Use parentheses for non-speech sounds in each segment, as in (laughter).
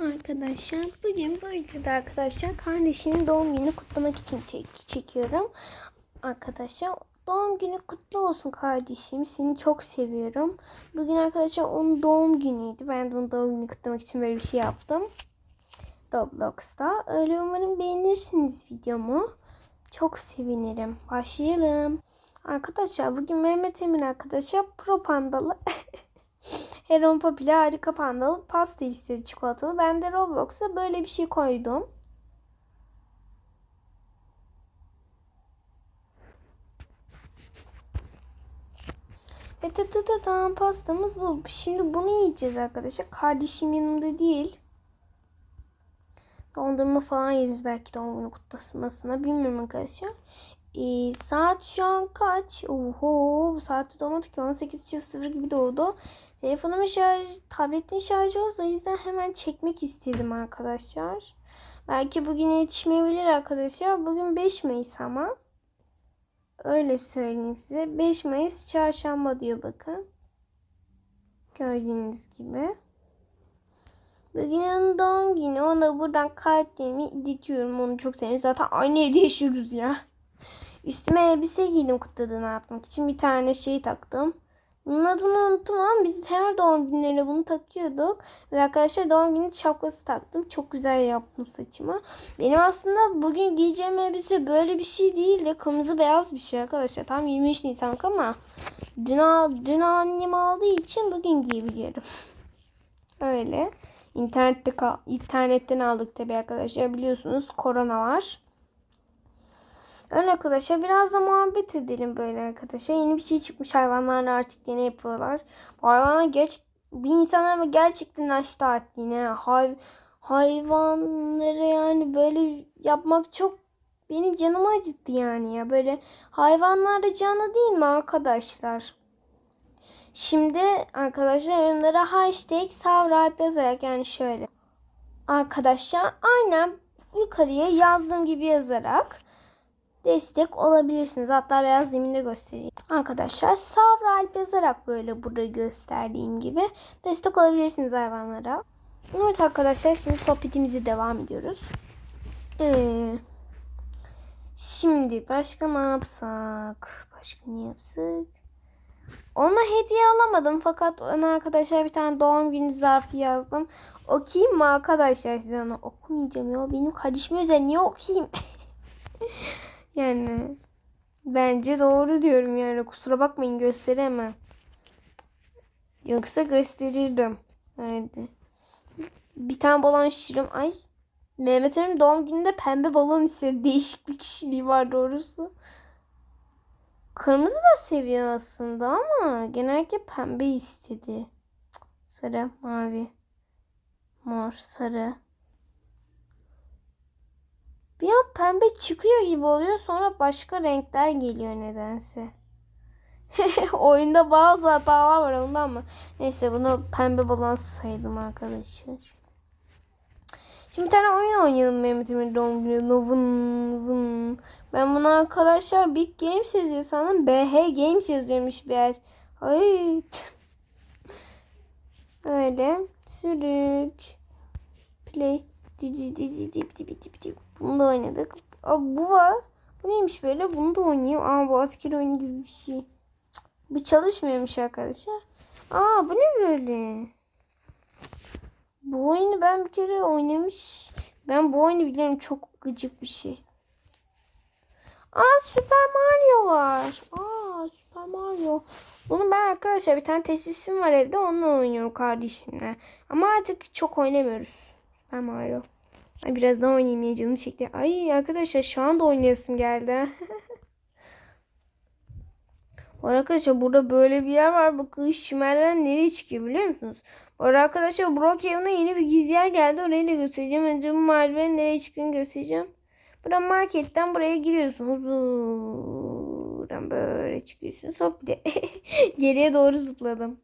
Arkadaşlar bugün bu videoda arkadaşlar kardeşimin doğum gününü kutlamak için çek çekiyorum. Arkadaşlar doğum günü kutlu olsun kardeşim. Seni çok seviyorum. Bugün arkadaşlar onun doğum günüydü. Ben de onun doğum gününü kutlamak için böyle bir şey yaptım. Roblox'ta. Öyle umarım beğenirsiniz videomu. Çok sevinirim. Başlayalım. Arkadaşlar bugün Mehmet Emin arkadaşlar Pro Pandalı (laughs) Heron Popüler harika pandalı pasta istedi çikolatalı. Ben de Roblox'a böyle bir şey koydum. Ve tı tı tı tam pastamız bu. Şimdi bunu yiyeceğiz arkadaşlar. Kardeşim yanımda değil. Dondurma falan yeriz belki doğum günü kutlamasına. Bilmiyorum arkadaşlar. Ee, saat şu an kaç? Oho bu saatte doğmadı ki 18.00 gibi doğdu. Telefonumun şarj, tabletin şarjı olsa o yüzden hemen çekmek istedim arkadaşlar. Belki bugün yetişmeyebilir arkadaşlar. Bugün 5 Mayıs ama. Öyle söyleyeyim size. 5 Mayıs çarşamba diyor bakın. Gördüğünüz gibi. Bugün doğum günü. Ona buradan kalplerimi iletiyorum. Onu çok seviyorum. Zaten aynı evde yaşıyoruz ya. Üstüme elbise giydim kutladığını yapmak için. Bir tane şey taktım. Bunun adını unuttum ama biz her doğum günlerinde bunu takıyorduk. Ve arkadaşlar doğum günü şapkası taktım. Çok güzel yaptım saçımı. Benim aslında bugün giyeceğim elbise böyle bir şey değil de kırmızı beyaz bir şey arkadaşlar. Tam 23 Nisan ama dün, dün annem aldığı için bugün giyebiliyorum. Öyle. İnternette internetten aldık tabi arkadaşlar. Biliyorsunuz korona var. Öyle arkadaşlar biraz da muhabbet edelim böyle arkadaşlar. Yeni bir şey çıkmış hayvanlarla artık ne yapıyorlar. Bu hayvanlar geç bir insana gerçekten açtı artık yine. Hay, hayvanları yani böyle yapmak çok benim canımı acıttı yani ya. Böyle hayvanlar da canlı değil mi arkadaşlar? Şimdi arkadaşlar yorumlara hashtag savralp yazarak yani şöyle. Arkadaşlar aynen yukarıya yazdığım gibi yazarak destek olabilirsiniz. Hatta beyaz zeminde göstereyim. Arkadaşlar Savra Alp yazarak böyle burada gösterdiğim gibi destek olabilirsiniz hayvanlara. Evet arkadaşlar şimdi sohbetimize devam ediyoruz. Ee, şimdi başka ne yapsak? Başka ne yapsak? Ona hediye alamadım fakat ona arkadaşlar bir tane doğum günü zarfı yazdım. Okuyayım mı arkadaşlar size onu? Okumayacağım ya. Benim kardeşime özel niye okuyayım? (laughs) Yani bence doğru diyorum yani kusura bakmayın gösteremem. Yoksa gösterirdim. Hadi. Bir tane balon şişirim. Ay. Mehmet Emin doğum gününde pembe balon istedi. Değişik bir kişiliği var doğrusu. Kırmızı da seviyor aslında ama genellikle pembe istedi. Sarı, mavi, mor, sarı. Bir an pembe çıkıyor gibi oluyor sonra başka renkler geliyor nedense. (laughs) Oyunda bazı hatalar var ondan mı? Neyse bunu pembe balans saydım arkadaşlar. Şimdi bir tane oyun oynayalım Mehmet'imin doğum günü. Vın vın. Ben bunu arkadaşlar Big Games yazıyor sanırım. BH Games yazıyormuş bir yer. Ay. Öyle. Sürük. Play. Bunu da oynadık. Aa, bu var. Bu neymiş böyle? Bunu da oynayayım. Aa bu asker oyunu gibi bir şey. Bu çalışmıyormuş arkadaşlar. Aa bu ne böyle? Bu oyunu ben bir kere oynamış. Ben bu oyunu biliyorum çok gıcık bir şey. Aa Super Mario var. Aa Super Mario. Bunu ben arkadaşlar bir tane tesisim var evde onunla oynuyorum kardeşimle. Ama artık çok oynamıyoruz. Super Mario. Ay biraz daha oynayayım ya canım çekti. Ay arkadaşlar şu anda oynayasım geldi. (laughs) arkadaşlar burada böyle bir yer var. Bakın şimerden nereye çıkıyor biliyor musunuz? Bu arkadaşlar Brookhaven'a yeni bir gizli yer geldi. Orayı da göstereceğim. Önce bu merdivenin nereye çıktığını göstereceğim. Buradan marketten buraya giriyorsunuz. Buradan böyle çıkıyorsunuz. Hop de (laughs) geriye doğru zıpladım.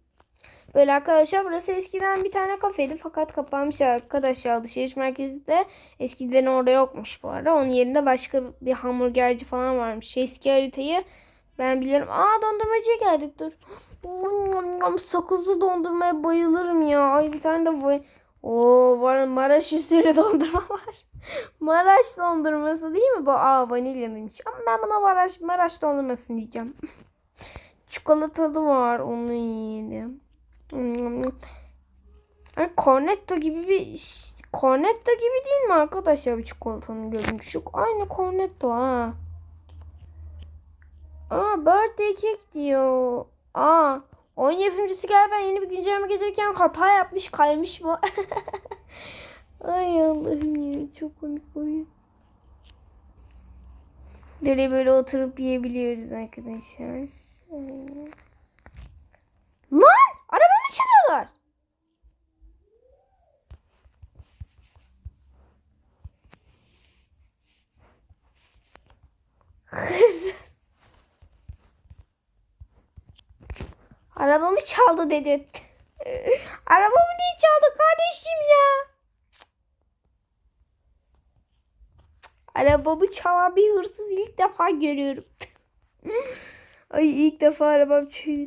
Böyle arkadaşlar burası eskiden bir tane kafeydi fakat kapanmış arkadaşlar alışveriş merkezi de eskiden orada yokmuş bu arada. Onun yerinde başka bir hamburgerci falan varmış. Eski haritayı ben biliyorum. Aa dondurmacıya geldik dur. Sakızlı dondurmaya bayılırım ya. Ay bir tane de Oo var Maraş usulü (laughs) dondurma var. Maraş dondurması değil mi bu? Aa vanilyanıymış. Ama ben buna Maraş, Maraş dondurması diyeceğim. (laughs) Çikolatalı var onu yiyelim. Cornetto gibi bir cornetto gibi değil mi arkadaşlar bu çikolatanın görünüşü? Aynı cornetto ha. Aa birthday cake diyor. Aa oyun yapımcısı galiba yeni bir güncelleme gelirken hata yapmış kaymış bu. (laughs) Ay Allah'ım ya çok komik oyun. Böyle böyle oturup yiyebiliyoruz arkadaşlar. Lan! Arabamı çaldı dedi. (laughs) Arabamı niye çaldı kardeşim ya? Arabamı çalan bir hırsız ilk defa görüyorum. (laughs) Ay ilk defa arabam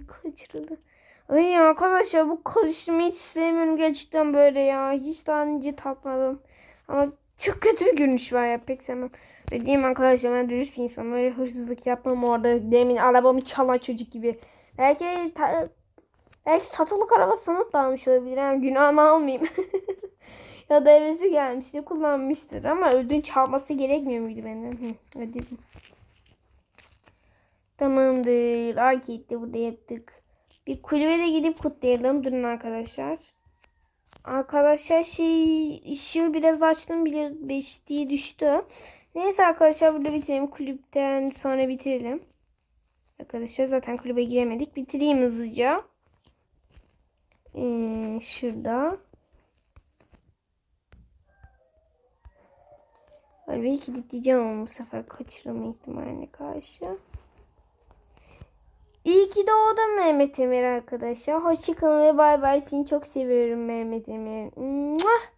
kaçırıldı. Ay arkadaşlar bu karışımı hiç sevmiyorum gerçekten böyle ya. Hiç daha önce tatmadım. Ama çok kötü bir görünüş var ya pek sevmem. Değil mi arkadaşlar ben dürüst bir insanım. Öyle hırsızlık yapmam orada. Demin arabamı çalan çocuk gibi. Belki belki satılık araba sanıp da almış olabilir. Yani günahını almayayım. (laughs) ya da hevesi gelmişti kullanmıştır ama ödünç çalması gerekmiyor muydu? Hı, ödedim. Tamamdır. Arcade'de burada yaptık. Bir kulübe de gidip kutlayalım. Durun arkadaşlar. Arkadaşlar şey ışığı biraz açtım bile beştiği düştü. Neyse arkadaşlar burada bitirelim. Kulüpten sonra bitirelim. Arkadaşlar zaten kulübe giremedik. Bitireyim hızlıca. Ee, şurada. Arabayı kilitleyeceğim ama bu sefer kaçırma ihtimaline karşı. İyi ki doğdun Mehmet Emir arkadaşlar. Hoşçakalın ve bay bay. Seni çok seviyorum Mehmet Emir. Mua!